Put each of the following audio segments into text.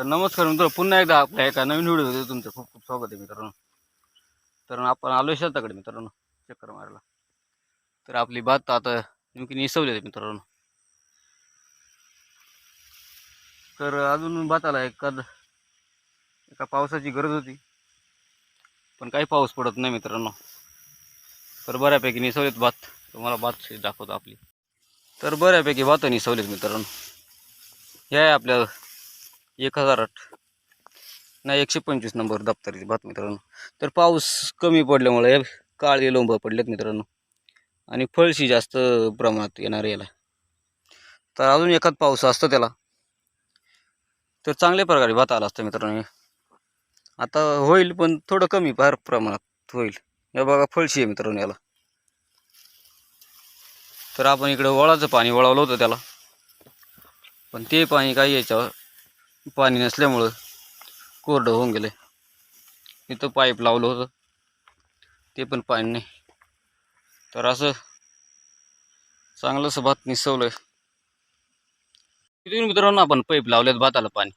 तर नमस्कार मित्र पुन्हा एकदा आपल्या एका नवीन व्हिडिओमध्ये तुमचं खूप खूप स्वागत आहे मित्रांनो. तर आपण आलो शेताकडे मित्रांनो चक्कर मारायला. तर आपली भात आता नेमकी निसवली आहे मित्रांनो. तर अजून भाताला एखाद एका पावसाची गरज होती. पण काही पाऊस पडत नाही मित्रांनो. तर बऱ्यापैकी निसवलेत भात. तुम्हाला भात दाखवतो आपली. तर बऱ्यापैकी भात निसवलेत मित्रांनो. हे आहे आपल्या एक हजार आठ. नाही एकशे पंचवीस नंबर दप्तराची भात मित्रांनो. तर पाऊस कमी पडल्यामुळे काळे लोंब पडलेत मित्रांनो. आणि फळशी जास्त प्रमाणात येणार याला. तर अजून एखाद पाऊस असतो त्याला. तर चांगल्या प्रकारे भात आला असतं मित्रांनो आता होईल पण थोडं कमी फार प्रमाणात होईल. या बघा फळशी आहे मित्रांनो याला. तर आपण इकडं वळाचं पाणी वळवलं होतं त्याला. पण ते पाणी काही याच्यावर पाणी नसल्यामुळं कोरडं होऊन गेलं इथं पाईप लावलं होतं. ते पण पाणी नाही. तर असं चांगलंसं भात निसवलं आहे तिथून मित्रांनो आपण पाईप लावलेत भाताला पाणी.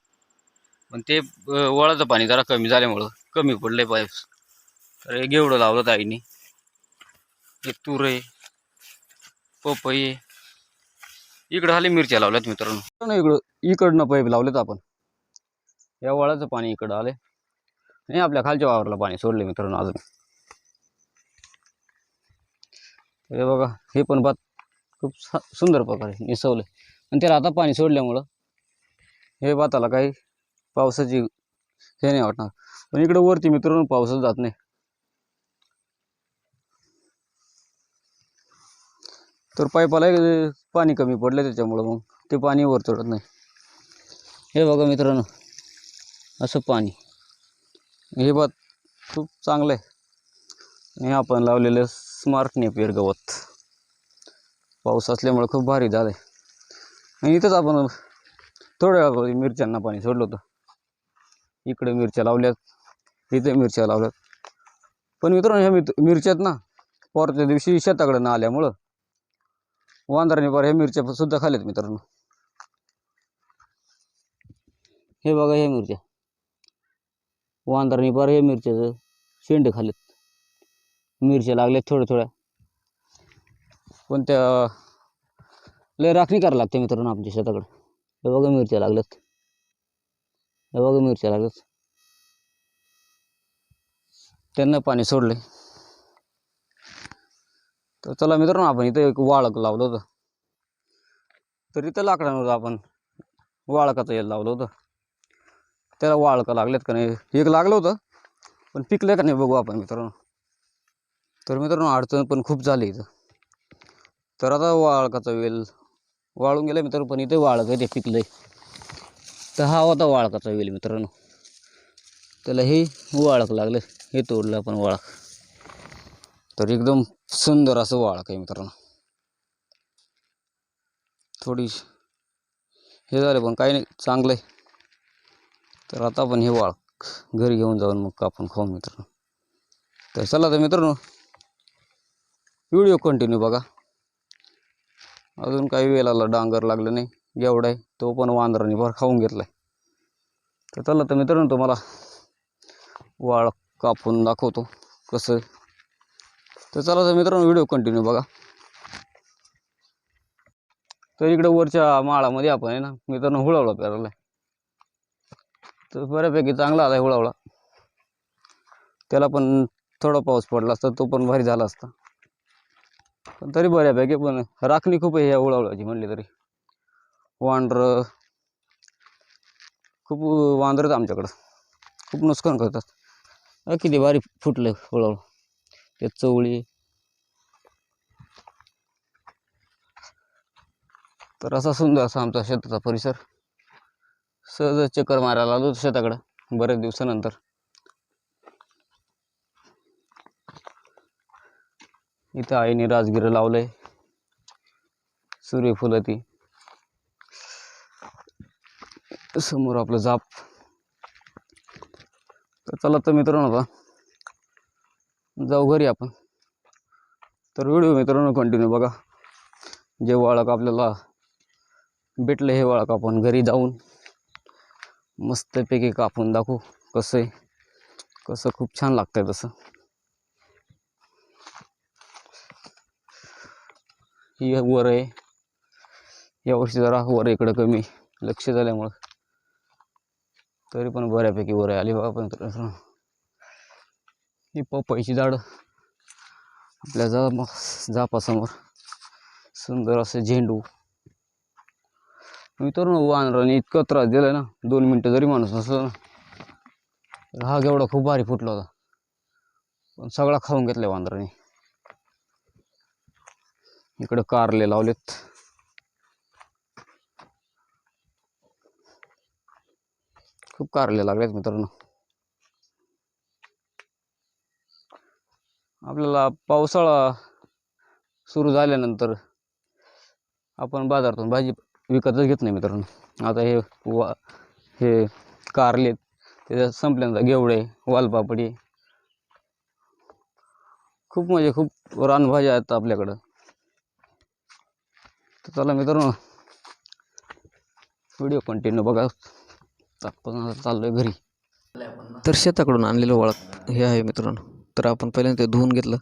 पण ते वळाचं पाणी जरा कमी झाल्यामुळं कमी पडलं पाईप. तर हे घेवडं लावलं ताईने. हे तूर आहे पपई इकडं खाली मिरच्या लावल्यात मित्रांनो. इकडं इकडनं पाईप लावलेत आपण. या वळाचं पाणी इकडं आले आणि आपल्या खालच्या वावरला पाणी सोडले मित्रांनो अजून. हे बघा हे पण भात खूप सा- सुंदर प्रकारे निसवले आणि त्याला आता पाणी सोडल्यामुळं हे भाताला काही पावसाची हे नाही वाटणार. पण इकडं वरती मित्रांनो पावसच जात नाही. तर पाईपाला पाणी कमी पडलं त्याच्यामुळं मग ते पाणी वर चढत नाही. हे बघा मित्रांनो. असं पाणी. हे भात खूप चांगलं आहे हे आपण लावलेलं स्मार्ट नेपियर गवत. पाऊस असल्यामुळं खूप भारी झालं आहे आणि इथंच आपण थोड्या वेळापूर्वी मिरच्यांना पाणी सोडलं होतं. इकडे मिरच्या लावल्यात इथे मिरच्या लावल्यात. पण मित्रांनो ह्या मिर मिरच्यात ना परच्या दिवशी शेताकडे ना आल्यामुळं वांदराने पार ह्या मिरच्या सुद्धा खाल्यात मित्रांनो. हे बघा ह्या मिरच्या. वांदराने पार हे मिरच्याचं शेंडे खाल्लेत. मिरच्या लागल्यात थोड्या थोड्या. पण त्या लय राखणी करायला लागते मित्रांनो आमच्या शेताकडे. हे बघा मिरच्या लागल्यात. हे बघा मिरच्या लागल्यात. त्यांना पाणी सोडले तर चला मित्रांनो आपण इथं एक वाळक लावलं होतं. तर इथं लाकडांवर आपण वाळकाचं हे लावलं होतं. त्याला वाळकं लागलेत का नाही एक लागलं होतं पण पिकलं का नाही बघू आपण मित्रांनो. तर मित्रांनो अडचण पण खूप झाली इथं. तर आता वाळकाचा वेल वाळून गेला मित्रांनो पण इथे वाळक आहे ते पिकलं आहे तर हा होता वाळकाचा वेल मित्रांनो. त्याला हे वाळक लागलं हे तोडलं आपण वाळक. तर एकदम सुंदर असं वाळक आहे मित्रांनो. थोडी हे झालं पण काही नाही चांगलं आहे तर आता आपण हे वाळ घरी घेऊन जाऊन मग कापून खाऊ मित्रांनो. तर चला तर मित्रांनो व्हिडिओ कंटिन्यू बघा. अजून काही वेळाला डांगर लागलं नाही एवढा आहे तो पण वांदराने भर खाऊन घेतला तर चला तर मित्रांनो तुम्हाला वाळ कापून दाखवतो कसं तर चला तर मित्रांनो व्हिडिओ कंटिन्यू बघा. तर इकडे वरच्या माळामध्ये आपण आहे ना मित्रांनो हुळवळा पेरायला. तर बऱ्यापैकी चांगला आलाय हुळवळा त्याला पण थोडा पाऊस पडला असता तो पण भारी झाला असता. पण तरी बऱ्यापैकी पण राखणी खूप आहे ह्या हुळवळाची म्हणली तरी. वांढरं खूप वांदरत आमच्याकडं. खूप नुकसान करतात. अ, किती भारी फुटलं हुळवळं ते चवळी. तर असा सुंदर असा आमचा शेताचा परिसर. सहज चक्कर मारायला आलो होतो शेताकडं बऱ्याच दिवसानंतर. इथं आईने राजगिरं लावलंय. सूर्यफुलं ती. समोर आपलं जाप. तर चला तर मित्रांनो आता जाऊ घरी आपण. तर व्हिडिओ मित्रांनो कंटिन्यू बघा. जे वाळक आपल्याला भेटलं हे वाळक आपण घरी जाऊन मस्तपैकी कापून दाखवू कसं आहे. कसं खूप छान लागतंय तसं. ही वर आहे. यावर्षी जरा वर इकडं कमी लक्ष झाल्यामुळं. तरी पण बऱ्यापैकी वर आहे. आली बाबा पण ही पपईची झाड. आपल्या जा जापासमोर. सुंदर असं झेंडू. मित्रांनो वानराने इतका त्रास दिलाय ना. दोन मिनटं जरी माणूस नसला ना हा एवढा खूप भारी फुटला होता. पण सगळा खाऊन घेतलाय वानराने इकडं कारले लावलेत. खूप कारले लागलेत मित्रांनो. आपल्याला पावसाळा सुरू झाल्यानंतर आपण बाजारातून भाजी विकतच घेत नाही मित्रांनो. आता हे वा हे कारलेत त्याच्या संपल्यानंतर घेवडे वालपापडी. खूप म्हणजे खूप रानभाज्या आहेत आपल्याकडं. तर चला मित्रांनो व्हिडिओ कंटिन्यू बघा. आपण चाललो चाललोय घरी. तर शेताकडून आणलेलं वळख हे आहे मित्रांनो. तर आपण पहिल्यांदा ते धुवून घेतलं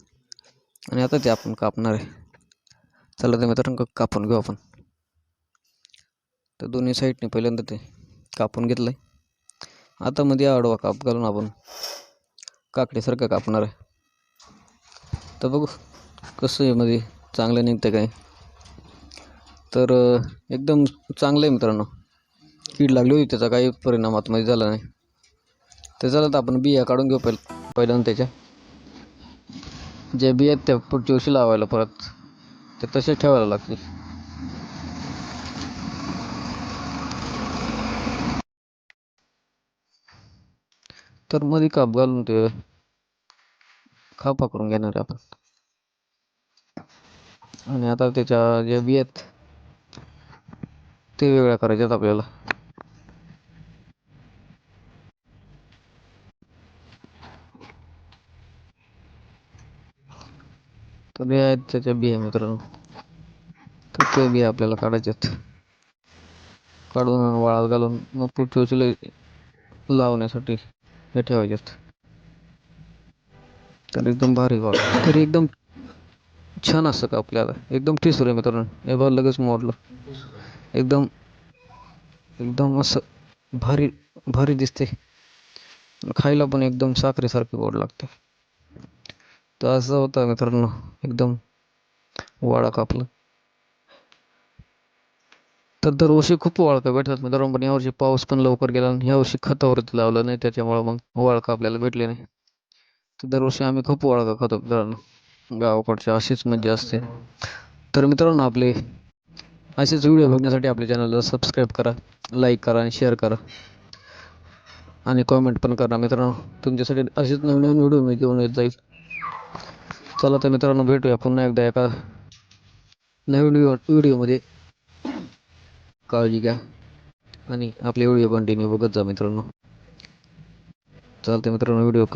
आणि आता ते आपण कापणार आहे. चला ते मित्रांनो कापून घेऊ आपण. तर दोन्ही साईडने पहिल्यांदा ते कापून घेतलं आहे आता मध्ये आडवा काप घालून आपण काकडीसारखं कापणार आहे. तर बघू कसं आहे मध्ये चांगलं निघतं काय. तर एकदम चांगलं आहे मित्रांनो. कीड लागली होती त्याचा काही परिणाम आतमध्ये झाला नाही. तर चला तर आपण बिया काढून घेऊ पहिलं पहिल्यांदा त्याच्या. ज्या बिया आहेत त्या पुढच्या वर्षी लावायला परत. ते तसे ठेवायला लागतील. तर मध्ये काप घालून ते खापा करून घेणार आहे आपण. आणि आता त्याच्या जे बिया आहेत ते वेगळ्या करायच्यात आपल्याला. तर हे आहेत त्याच्या बिया मित्रांनो. तर ते बिया आपल्याला काढायच्यात. काढून वाळात घालून मग पुढच्या लावण्यासाठी. हे ठेवायच्यात हो तर एकदम भारी बघ तरी एकदम छान असतं का आपल्याला? एकदम ठिसूर आहे मित्रांनो. हे बघ लगेच मोडलं. एकदम एकदम असं भारी भारी दिसते खायला पण एकदम साखरेसारखी गोड लागते. तर असं होतं मित्रांनो. एकदम वाडा कापलं. तर दरवर्षी खूप वाळका भेटतात मित्रांनो पण यावर्षी पाऊस पण लवकर गेला आणि यावर्षी खतावरती लावलं नाही त्याच्यामुळं मग वाळका आपल्याला भेटले नाही. तर दरवर्षी आम्ही खूप वाळका खातो मित्रांनो. गावाकडच्या अशीच मजा म्हणजे असते. तर मित्रांनो आपले असेच व्हिडिओ बघण्यासाठी आपल्या चॅनलला सबस्क्राईब करा लाईक करा आणि शेअर करा. आणि कॉमेंट पण करा मित्रांनो. तुमच्यासाठी असेच नवीन नवीन व्हिडिओ मी घेऊन येत जाईल. चला तर मित्रांनो भेटूया पुन्हा एकदा एका नवीन व्हिडिओ व्हिडिओमध्ये. काळजी घ्या. आणि आपले व्हिडिओ कंटिन्यू बघत जा मित्रांनो. चालते मित्रांनो व्हिडिओ कंटिन्यू